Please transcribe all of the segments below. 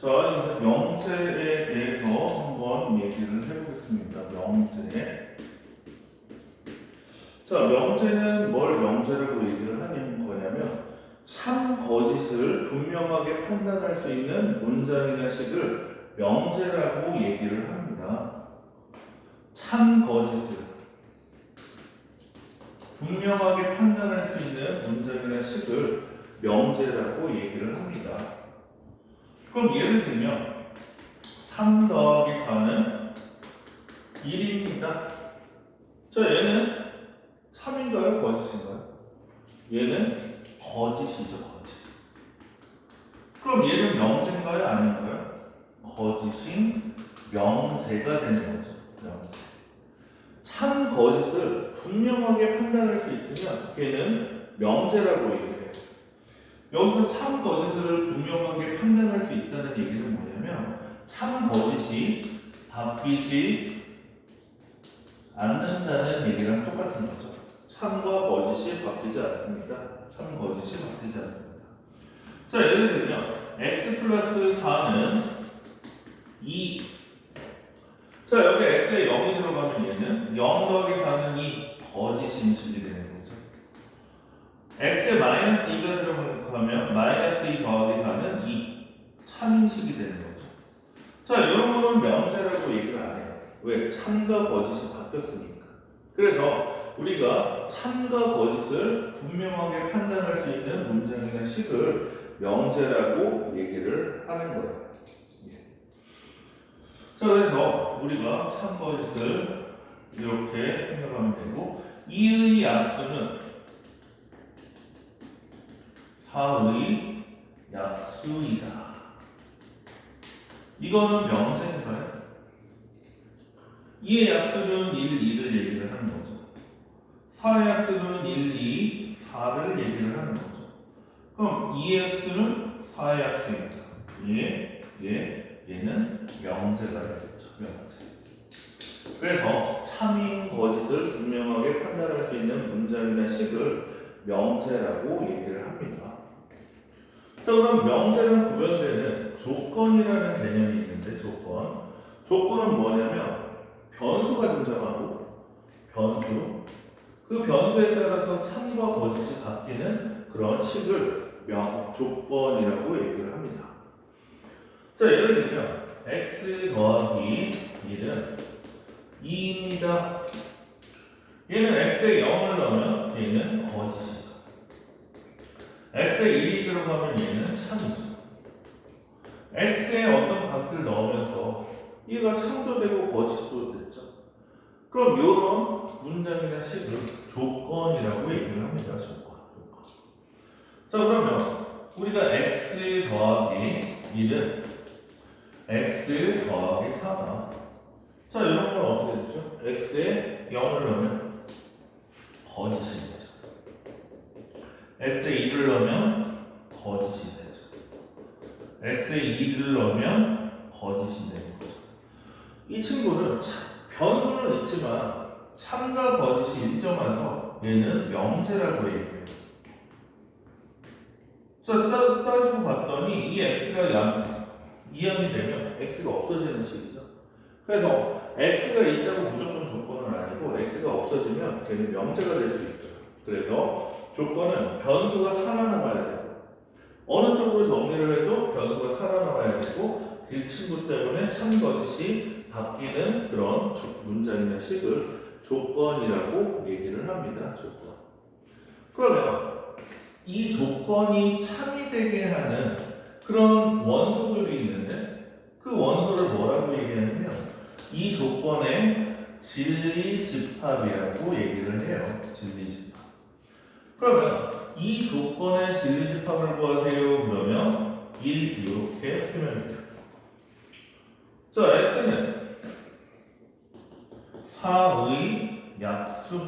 자, 이제 명제에 대해서 한번 얘기를 해보겠습니다. 명제. 자, 명제는 뭘 명제라고 얘기를 하는 거냐면 참 거짓을 분명하게 판단할 수 있는 문장이나 식을 명제라고 얘기를 합니다. 참 거짓을 분명하게 판단할 수 있는 문장이나 식을 명제라고 얘기를 합니다. 그럼 예를 들면 3 더하기 4는 1입니다. 자, 얘는 참인가요? 거짓인가요? 얘는 거짓이죠, 거짓. 그럼 얘는 명제인가요? 아닌가요? 거짓인 명제가 되는 거죠, 명제. 참 거짓을 분명하게 판단할 수 있으면 걔는 명제라고 얘기해요. 여기서 참 거짓을 분명하게 판단할 수 있다는 얘기는 뭐냐면 참 거짓이 바뀌지 않는다는 얘기랑 똑같은 거죠. 참과 거짓이 바뀌지 않습니다. 참 거짓이 바뀌지 않습니다. 자, 예를 들면 x 플러스 4는 2. 자, 여기 x에 0이 들어가면 얘는 0 더하기 4는 2 거짓 인식이 되는 거죠. x에 마이너스 2가 들어가면 마이너스 2 더하기 4는 2 참인식이 되는 거죠. 자, 이런 거는 명제라고 얘기를 안 해요. 왜? 참과 거짓이 바뀌었으니까. 그래서 우리가 참과 거짓을 분명하게 판단할 수 있는 문장이나 식을 명제라고 얘기를 하는 거예요. 예. 자, 그래서 우리가 참 거짓을 이렇게 생각하면 되고 이의 약수는 사의 약수이다. 이거는 명제인가요? 이의 약수는 1, 2를 얘기를 하는 거죠. 사의 약수는 1, 2, 4를 얘기를 하는 거죠. 그럼 이의 약수는 사의 약수입니다. 얘, 얘, 얘는 명제가 되겠죠. 명제. 그래서 참인 거짓을 분명하게 판단할 수 있는 문장이나 식을 명제라고 얘기를 합니다. 자, 그럼 명제랑 구별되는 조건이라는 개념이 있는데 조건. 조건은 뭐냐면 변수가 등장하고 변수. 그 변수에 따라서 참과 거짓이 바뀌는 그런 식을 명 조건이라고 얘기를 합니다. 자, 예를 들면 x 더하기 1은 2입니다. 얘는 x에 0을 넣으면 얘는 거짓이죠. X에 1이 들어가면 얘는 참이죠. x에 어떤 값을 넣으면서 얘가 참도 되고 거짓도 됐죠. 그럼 이런 문장이나 식을 조건이라고 얘기를 합니다. 조건. 조건. 자 그러면 우리가 x 더하기 1은 x 더하기 4다. 자 이런 건 어떻게 되죠? x에 0을 넣으면 되죠. X에 2를 넣으면 거짓이 되죠. x에 2를 넣으면 거짓이 되는 거죠. 이 친구는 참, 변수는 있지만 참과 거짓이 일정해서 얘는 명제라고 얘기해요. 자, 따, 따지고 봤더니 이 x가 양, 2양이 되면 x가 없어지는 식이죠. 그래서 x가 있다고 무조건 조건은 아니고 x가 없어지면 걔는 명제가 될 수 있어요. 그래서 조건은 변수가 살아남아야 되고 어느 쪽으로 정리를 해도 변수가 살아남아야 되고 그 친구 때문에 참 거짓이 바뀌는 그런 조- 문장이나 식을 조건이라고 얘기를 합니다. 조건. 그러면 이 조건이 참이 되게 하는 그런 원소들이 있는데 그 원소를 뭐라고 얘기하냐면 이 조건의 진리 집합이라고 얘기를 해요. 진리 집합. 그러면 이 조건의 진리 집합을 구하세요. 그러면 1 이렇게 쓰면 돼요. 자, x는 4의 약수.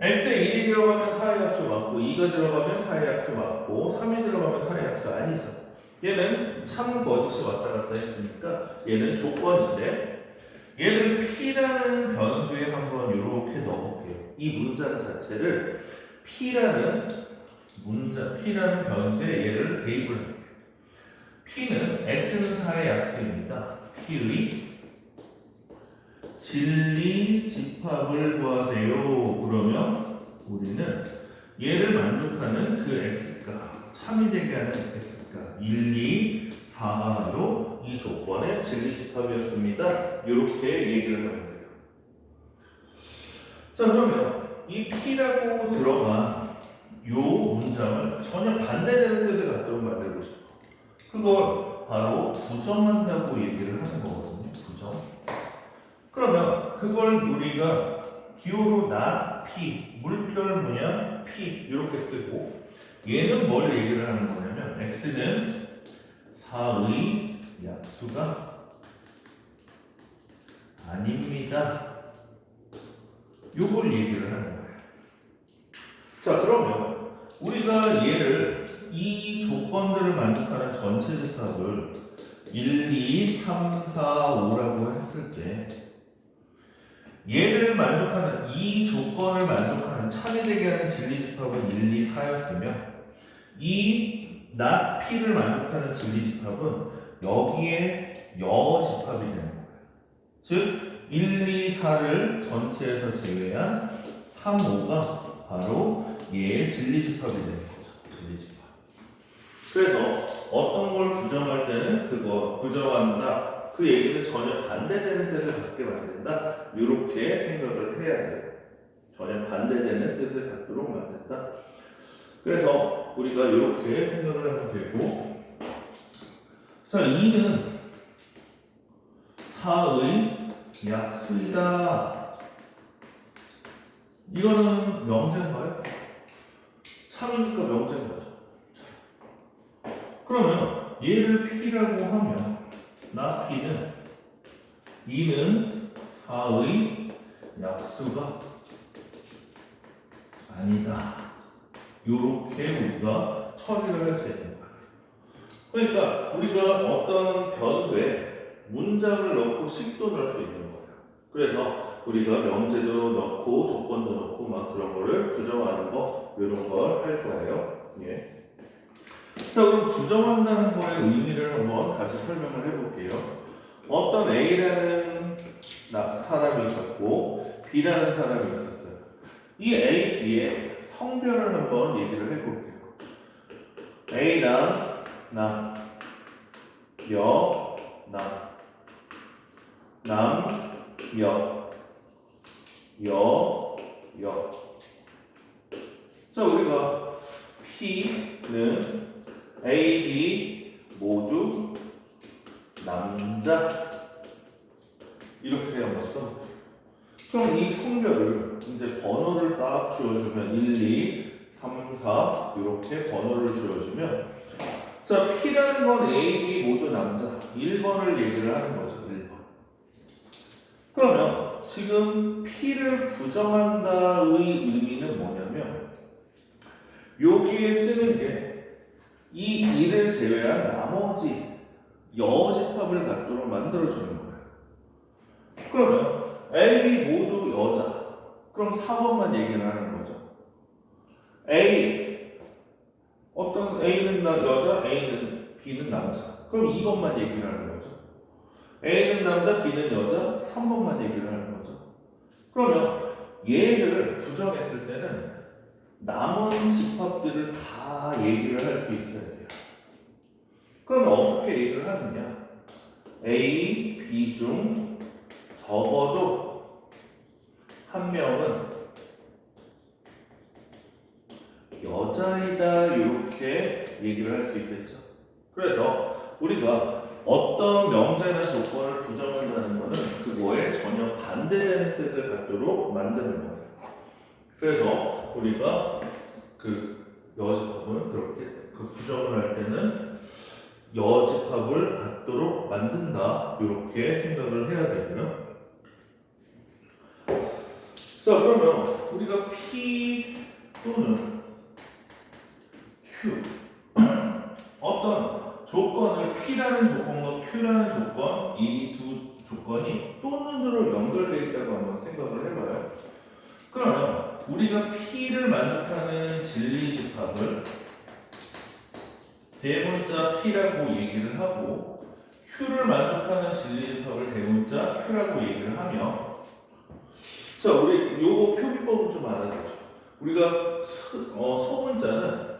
x에 1이 들어가면 4의 약수 맞고 2가 들어가면 4의 약수 맞고 3이 들어가면 4의 약수 아니죠. 얘는 참 거짓이 왔다 갔다 했으니까 얘는 조건인데 얘를 p라는 변수에 한번 이렇게 넣어볼게요. 이 문장 자체를 p라는 문장 p라는 변수에 얘를 대입을 할게요. P는 X는 4의 약수입니다. P의 진리 집합을 구하세요. 그러면 우리는 얘를 만족하는 그 x가 참이 되게 하는 x가 1, 2, 4가 바로 이 조건의 진리 집합이었습니다. 이렇게 얘기를 돼요. 자 그러면 이 P라고 들어간 요 문장을 전혀 반대되는 뜻을 갖도록 만들고 싶어. 그걸 바로 부정한다고 얘기를 하는 거거든요. 부정. 그러면 그걸 우리가 기호로 나 P, 물결 문양 P 이렇게 쓰고 얘는 뭘 얘기를 하는 거냐면 X는 4의 약수가 아닙니다. 요걸 얘기를 하는 거예요. 자, 그러면 우리가 얘를 이 조건들을 만족하는 전체 집합을 1, 2, 3, 4, 5라고 했을 때 얘를 만족하는 이 조건을 만족하는 참여되게 하는 진리 집합은 1, 2, 4였으며 이나 P를 만족하는 진리 집합은 여기에 여 집합이 되는 거예요. 즉 1, 2, 4를 전체에서 제외한 3, 5가 바로 얘의 진리 집합이 되는 거죠. 진리 집합. 그래서 어떤 걸 부정할 때는 그거 부정한다. 그 얘기는 전혀 반대되는 뜻을 갖게 만든다. 이렇게 생각을 해야 돼요. 전혀 반대되는 뜻을 갖도록 만든다. 그래서 우리가 이렇게 생각을 하면 되고, 자, 2는 4의 약수이다. 이거는 명제인가요? 참이니까 명제인 거죠. 그러면 얘를 P라고 하면 나 P는 2는 4의 약수가 아니다. 요렇게 우리가 처리를 할 수 있는 거예요. 그러니까 우리가 어떤 변수에 문장을 넣고 식도 넣을 수 있는 거예요. 그래서 우리가 명제도 넣고 조건도 넣고 막 그런 거를 부정하는 거 이런 걸 할 거예요. 예. 자 그럼 부정한다는 거의 의미를 한번 다시 설명을 해볼게요. 어떤 A라는 나- 사람이 있었고 B라는 사람이 있었어요. 이 A, B의 성별을 한번 얘기를 해볼게요. A랑 나, 여, 나, 남, 여, 여, 여. 자, 우리가 P는 A, B 모두 남자 이렇게 써. 그럼 이 성별을 이제 번호를 딱 주어주면 1, 2, 3, 4 이렇게 번호를 주어주면 자 P라는 건 A, B 모두 남자 1번을 얘기를 하는 거죠 1번 그러면 지금 P를 부정한다의 의미는 뭐냐면 여기에 쓰는 게이 2를 제외한 나머지 여집합을 갖도록 만들어주는 거예요 그러면 A, B 모두 여자. 그럼 4번만 얘기를 하는 거죠. A 어떤 A는 나 여자, A는 B는 남자. 그럼 2번만 얘기를 하는 거죠. A는 남자, B는 여자, 3번만 얘기를 하는 거죠. 그러면 얘를 부정했을 때는 남은 집합들을 다 얘기를 할 수 있어야 돼요. 그러면 어떻게 얘기를 하느냐? A, B 중 적어도 한 명은 여자이다 이렇게 얘기를 할 수 있겠죠. 그래서 우리가 어떤 명제나 조건을 부정한다는 것은 그거에 전혀 반대되는 뜻을 갖도록 만드는 거예요. 그래서 우리가 그 여집합을 그렇게 그 부정을 할 때는 여집합을 갖도록 만든다 이렇게 생각을 해야 되고요. 자 그러면 우리가 P 또는 Q 어떤 조건을 P라는 조건과 Q라는 조건 이 두 조건이 또는으로 연결되어 있다고 한번 생각을 해봐요. 그러면 우리가 P를 만족하는 진리 집합을 대문자 P라고 얘기를 하고 Q를 만족하는 진리 집합을 대문자 Q라고 얘기를 하며 자 우리 요거 표기법은 좀 알아보죠. 우리가 소, 어, 소문자는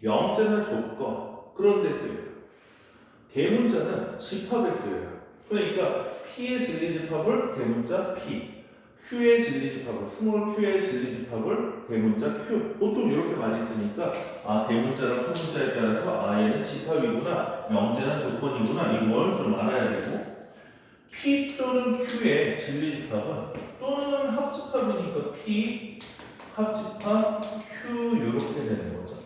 명제나 조건 그런 데 쓰여요. 대문자는 집합에 쓰여요. 그러니까 P의 진리집합을 대문자 P, Q의 진리집합을 스몰 Q의 진리집합을 대문자 Q. 보통 이렇게 많이 쓰니까 아 대문자랑 소문자에 따라서 아 얘는 집합이구나, 명제나 조건이구나 이걸 좀 알아야 되고 P 또는 Q의 진리집합은 또는 합집합이니까 P 합집합 Q 이렇게 되는 거죠.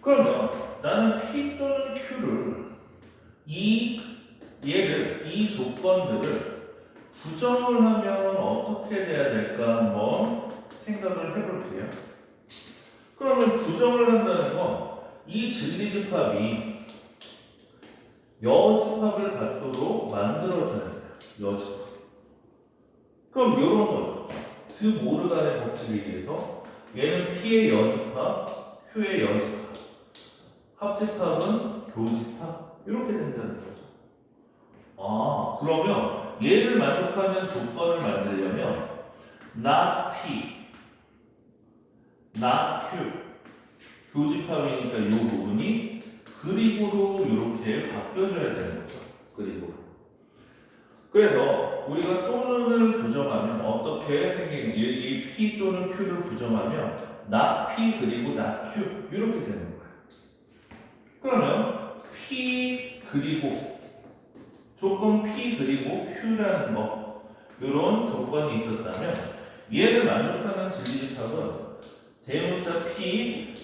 그러면 나는 P 또는 Q를 이 얘를 이 조건들을 부정을 하면 어떻게 돼야 될까 한번 생각을 해볼게요. 그러면 부정을 한다는 건 이 진리집합이 여집합을 갖도록 만들어줘야 돼요. 여집합. 그럼 이런 거죠. 드 모르간의 법칙에 의해서 얘는 P의 여집합, Q의 여집합, 합집합은 교집합 이렇게 된다는 거죠. 아 그러면 얘를 만족하는 조건을 만들려면 not P, not Q 교집합이니까 이 부분이 그리고로 이렇게 바뀌어줘야 되는 거죠. 그리고 그래서 우리가 또는을 부정하면 어떻게 생기는 이, 이 P 또는 Q를 부정하면 not P 그리고 not Q 이렇게 되는 거예요. 그러면 P 그리고 조건 P 그리고 Q라는 거 이런 조건이 있었다면 얘를 만족하는 진리집합은 대문자 P,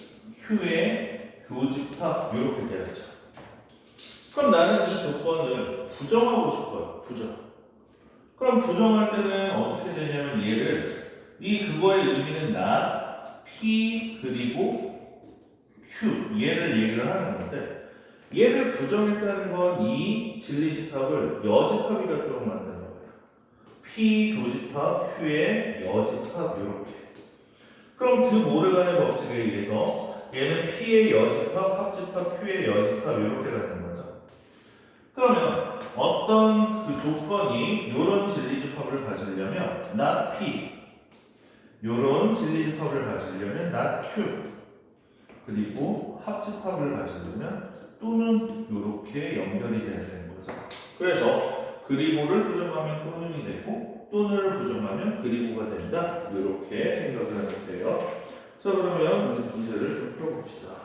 Q의 교집합 이렇게 되었죠. 그럼 나는 이 조건을 부정하고 싶어요. 부정. 그럼 부정할 때는 어떻게 되냐면 얘를 이 그거의 의미는 나 P 그리고 Q 얘를 얘기를 하는 건데 얘를 부정했다는 건 이 진리집합을 여집합이 갖도록 만드는 거예요. P 교집합 Q의 여집합 이렇게. 그럼 드 모르간의 법칙에 의해서 얘는 P의 여집합, 합집합, Q의 여집합 이렇게 갖는 거죠. 그러면 어떤 그 조건이 이런 진리집합을 가지려면 not P 이런 진리집합을 가지려면 not Q 그리고 합집합을 가지려면 또는 이렇게 연결이 돼야 되는 거죠. 그래서 그리고를 부정하면 또는이 되고 또는을 부정하면 그리고가 된다. 이렇게 생각을 하면 돼요. 자 그러면 문제를 좀 풀어봅시다.